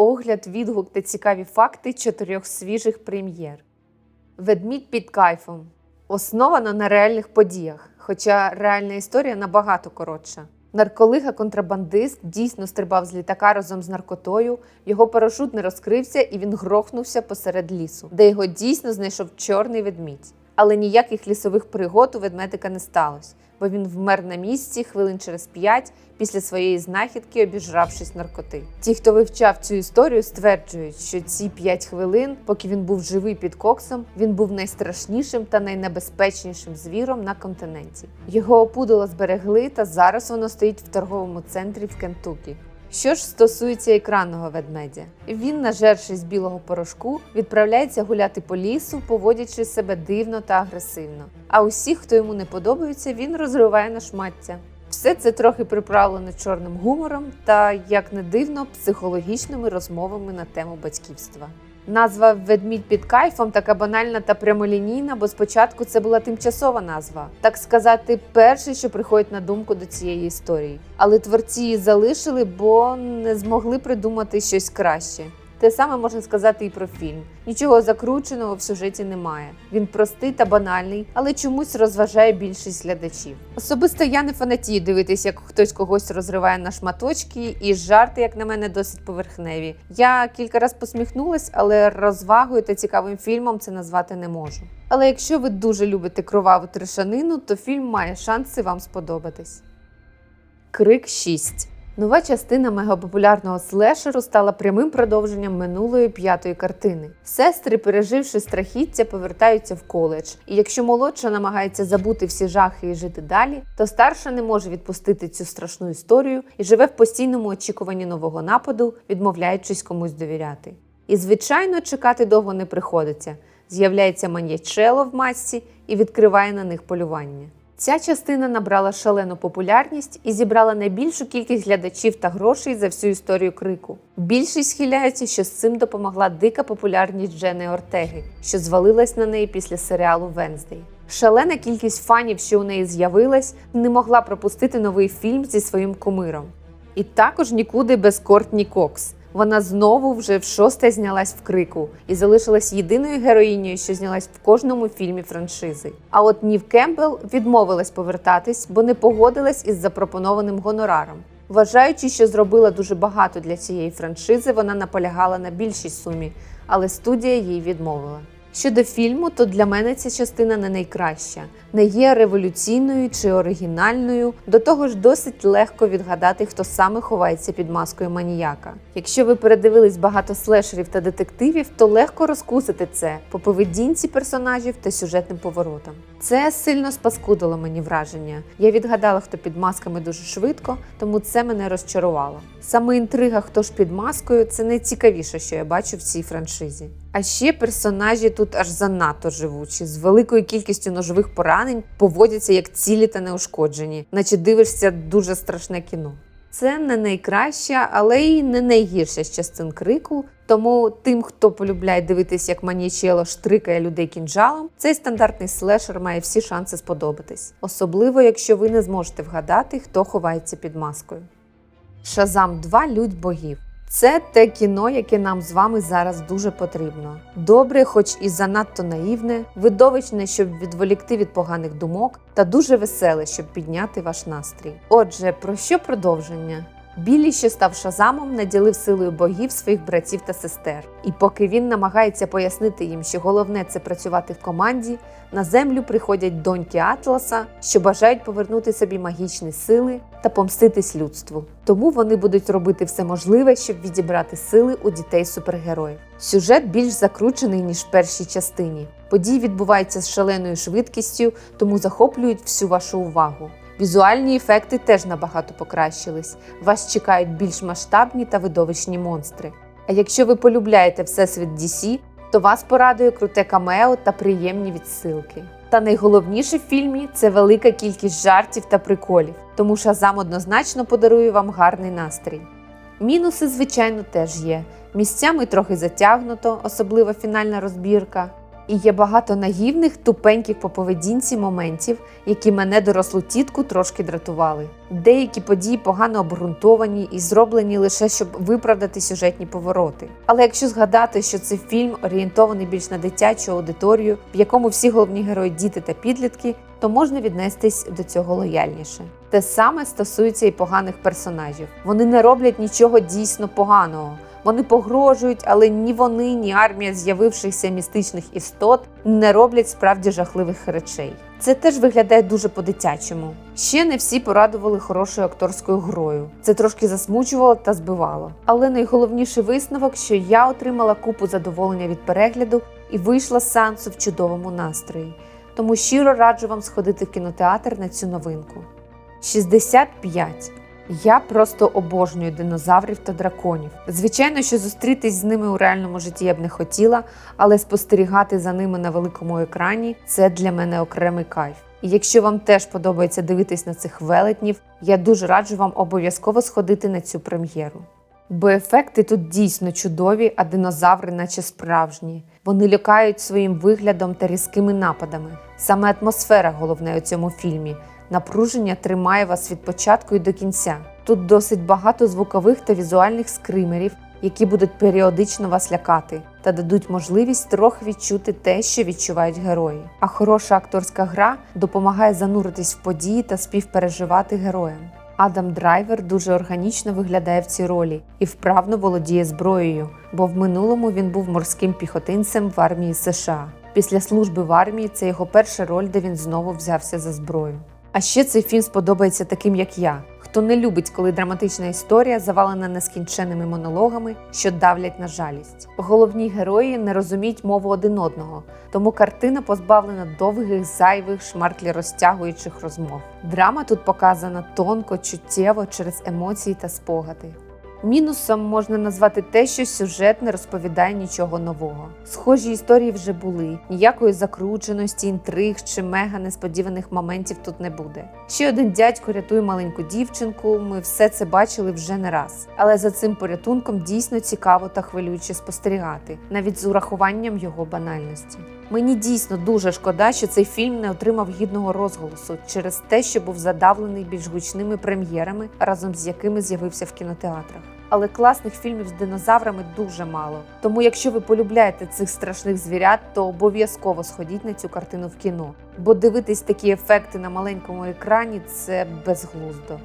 Огляд, відгук та цікаві факти чотирьох свіжих прем'єр. Ведмідь під кайфом. Основано на реальних подіях, хоча реальна історія набагато коротша. Нарколига-контрабандист дійсно стрибав з літака разом з наркотою, його парашут не розкрився і він грохнувся посеред лісу, де його дійсно знайшов чорний ведмідь. Але ніяких лісових пригод у ведмедика не сталося, бо він вмер на місці хвилин через п'ять після своєї знахідки, обіжравшись наркоти. Ті, хто вивчав цю історію, стверджують, що ці п'ять хвилин, поки він був живий під коксом, він був найстрашнішим та найнебезпечнішим звіром на континенті. Його опудало зберегли, та зараз воно стоїть в торговому центрі в Кентукі. Що ж стосується екранного ведмедя, він, нажершись білого порошку, відправляється гуляти по лісу, поводячи себе дивно та агресивно. А усіх, хто йому не подобається, він розриває на шмаття. Все це трохи приправлено чорним гумором та, як не дивно, психологічними розмовами на тему батьківства. Назва Ведмідь під кайфом така банальна та прямолінійна, бо спочатку це була тимчасова назва, так сказати, перше, що приходить на думку до цієї історії. Але творці її залишили, бо не змогли придумати щось краще. Те саме можна сказати і про фільм. Нічого закрученого в сюжеті немає. Він простий та банальний, але чомусь розважає більшість глядачів. Особисто я не фанатію дивитись, як хтось когось розриває на шматочки, і жарти, як на мене, досить поверхневі. Я кілька разів посміхнулась, але розвагою та цікавим фільмом це назвати не можу. Але якщо ви дуже любите кроваву трешанину, то фільм має шанси вам сподобатись. Крик 6 Нова частина мегапопулярного слешеру стала прямим продовженням минулої п'ятої картини. Сестри, переживши страхіття, повертаються в коледж. І якщо молодша намагається забути всі жахи і жити далі, то старша не може відпустити цю страшну історію і живе в постійному очікуванні нового нападу, відмовляючись комусь довіряти. І, звичайно, чекати довго не приходиться. З'являється маньячело в масці і відкриває на них полювання. Ця частина набрала шалену популярність і зібрала найбільшу кількість глядачів та грошей за всю історію крику. Більшість схиляється, що з цим допомогла дика популярність Джени Ортеги, що звалилась на неї після серіалу Венздей. Шалена кількість фанів, що у неї з'явилась, не могла пропустити новий фільм зі своїм кумиром. І також нікуди без Кортні Кокс. Вона знову вже в шосте знялась в крику і залишилась єдиною героїнею, що знялась в кожному фільмі франшизи. А от Нів Кемпбелл відмовилась повертатись, бо не погодилась із запропонованим гонораром. Вважаючи, що зробила дуже багато для цієї франшизи, вона наполягала на більшій сумі, але студія їй відмовила. Щодо фільму, то для мене ця частина не найкраща, не є революційною чи оригінальною. До того ж, досить легко відгадати, хто саме ховається під маскою маніяка. Якщо ви передивились багато слешерів та детективів, то легко розкусити це по поведінці персонажів та сюжетним поворотам. Це сильно спаскудило мені враження. Я відгадала, хто під масками дуже швидко, тому це мене розчарувало. Саме інтрига, хто ж під маскою, це найцікавіше, що я бачу в цій франшизі. А ще персонажі тут аж занадто живучі, з великою кількістю ножових поранень поводяться як цілі та неушкоджені, наче дивишся дуже страшне кіно. Це не найкраща, але й не найгірша з частин крику. Тому тим, хто полюбляє дивитись, як манічело штрикає людей кінжалом, цей стандартний слешер має всі шанси сподобатись, особливо якщо ви не зможете вгадати, хто ховається під маскою. Шазам 2 Людь богів. Це те кіно, яке нам з вами зараз дуже потрібно. Добре, хоч і занадто наївне, видовищне, щоб відволікти від поганих думок, та дуже веселе, щоб підняти ваш настрій. Отже, про що продовження? Білі, що став шазамом, наділив силою богів своїх братів та сестер. І поки він намагається пояснити їм, що головне це працювати в команді, на землю приходять доньки Атласа, що бажають повернути собі магічні сили та помститись людству. Тому вони будуть робити все можливе, щоб відібрати сили у дітей супергероїв. Сюжет більш закручений ніж в першій частині. Події відбуваються з шаленою швидкістю, тому захоплюють всю вашу увагу. Візуальні ефекти теж набагато покращились. Вас чекають більш масштабні та видовищні монстри. А якщо ви полюбляєте всесвіт DC, то вас порадує круте камео та приємні відсилки. Та найголовніше в фільмі це велика кількість жартів та приколів, тому Шазам однозначно подарує вам гарний настрій. Мінуси, звичайно, теж є. Місцями трохи затягнуто, особливо фінальна розбірка. І є багато наївних, тупеньких по поведінці моментів, які мене дорослу тітку трошки дратували. Деякі події погано обґрунтовані і зроблені лише щоб виправдати сюжетні повороти. Але якщо згадати, що це фільм орієнтований більш на дитячу аудиторію, в якому всі головні герої діти та підлітки, то можна віднестись до цього лояльніше. Те саме стосується і поганих персонажів. Вони не роблять нічого дійсно поганого. Вони погрожують, але ні вони, ні армія з'явившихся містичних істот не роблять справді жахливих речей. Це теж виглядає дуже по-дитячому. Ще не всі порадували хорошою акторською грою. Це трошки засмучувало та збивало. Але найголовніший висновок, що я отримала купу задоволення від перегляду і вийшла з сеансу в чудовому настрої. Тому щиро раджу вам сходити в кінотеатр на цю новинку. 65. Я просто обожнюю динозаврів та драконів. Звичайно, що зустрітись з ними у реальному житті я б не хотіла, але спостерігати за ними на великому екрані це для мене окремий кайф. І якщо вам теж подобається дивитись на цих велетнів, я дуже раджу вам обов'язково сходити на цю прем'єру. Бо ефекти тут дійсно чудові, а динозаври, наче справжні. Вони лякають своїм виглядом та різкими нападами. Саме атмосфера головне у цьому фільмі. Напруження тримає вас від початку і до кінця. Тут досить багато звукових та візуальних скримерів, які будуть періодично вас лякати та дадуть можливість трохи відчути те, що відчувають герої. А хороша акторська гра допомагає зануритись в події та співпереживати героям. Адам Драйвер дуже органічно виглядає в цій ролі і вправно володіє зброєю, бо в минулому він був морським піхотинцем в армії США. Після служби в армії це його перша роль, де він знову взявся за зброю. А ще цей фільм сподобається таким, як я, хто не любить, коли драматична історія завалена нескінченими монологами, що давлять на жалість. Головні герої не розуміють мову один одного, тому картина позбавлена довгих, зайвих, шмарклі розтягуючих розмов. Драма тут показана тонко, чуттєво через емоції та спогади. Мінусом можна назвати те, що сюжет не розповідає нічого нового. Схожі історії вже були, ніякої закрученості, інтриг чи мега несподіваних моментів тут не буде. Ще один дядько рятує маленьку дівчинку. Ми все це бачили вже не раз. Але за цим порятунком дійсно цікаво та хвилююче спостерігати, навіть з урахуванням його банальності. Мені дійсно дуже шкода, що цей фільм не отримав гідного розголосу через те, що був задавлений більш гучними прем'єрами, разом з якими з'явився в кінотеатрах. Але класних фільмів з динозаврами дуже мало. Тому, якщо ви полюбляєте цих страшних звірят, то обов'язково сходіть на цю картину в кіно. Бо дивитись такі ефекти на маленькому екрані це безглуздо.